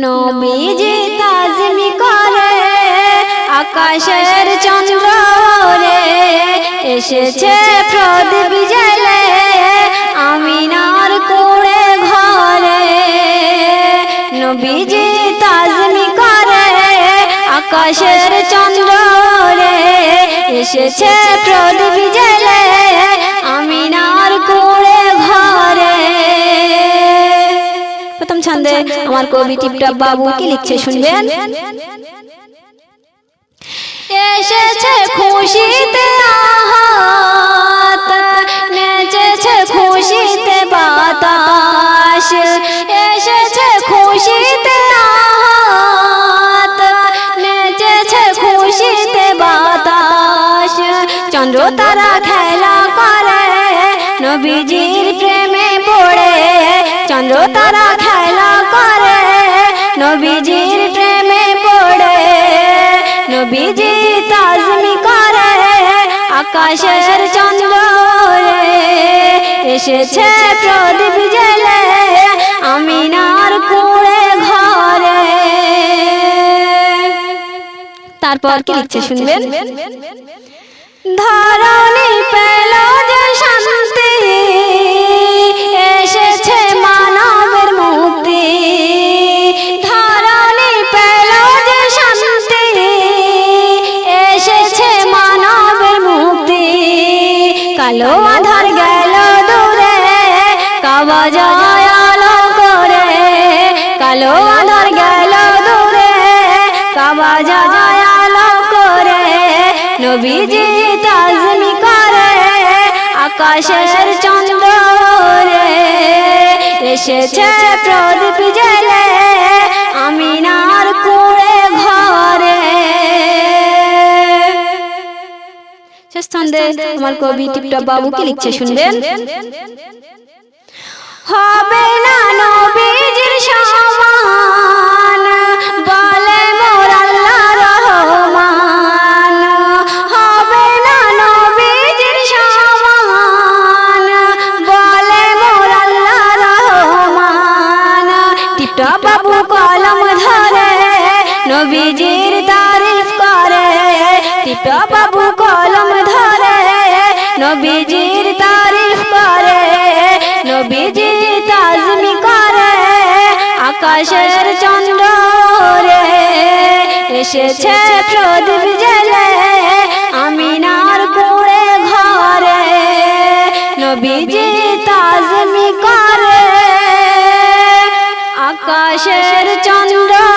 নবীজি তাজমি করে আকাশের চন্দ্র রে এসেছে প্রদীপ জেলে আমিনার কোড়ে ঘরে নবীজি তাজমি করে আকাশের চন্দ্র রে এসেছে প্রদীপ জেলে আমার কবি টিপটপ বাবু কি লিখছে শুনবেন? এসেছে খুশিতে নেচেছে খুশিতে বাতাস। এসেছে খুশিতে নেচেছে খুশিতে বাতাস। চন্দ্র তারা খেলা করে নবীজির প্রেমে পড়ে। চন্দ্র তারা আকাশের চন্দ্র এসেছে প্রদীপ জেলে আমিনার কুড়ে ঘরে। তারপর কি লিখছে শুনবেন? ধরণী পেল যে শান্তি। কালো আধার গেল দূরে কাবা যায় আলো করে। কালো আধার গেল দূরে কাবা যায় আলো করে। নবীজি তাজমি করে আকাশের চন্দ্র রে এসেছে প্রদীপ জেলে আমিনার কুড়ে আমার কবি টিপটপ লিখছে, শুনবেন? হবে না নবীজির সমান বলে মোর আল্লাহ রহমান। হবে না নবীজির সমান বলে মোর আল্লাহ রহমান। টিপটপ বাবু কলম ধরে নবীজির করে টিপটপ বাবু কলম ধরে, নবীজির তারিফ করে নবীজি তাজমি করে, আকাশের চন্দ্র রে এসেছে প্রদীপ জেলে আমিনার কুড়ে ঘরে, নবীজি তাজমি করে, আকাশের চন্দ্র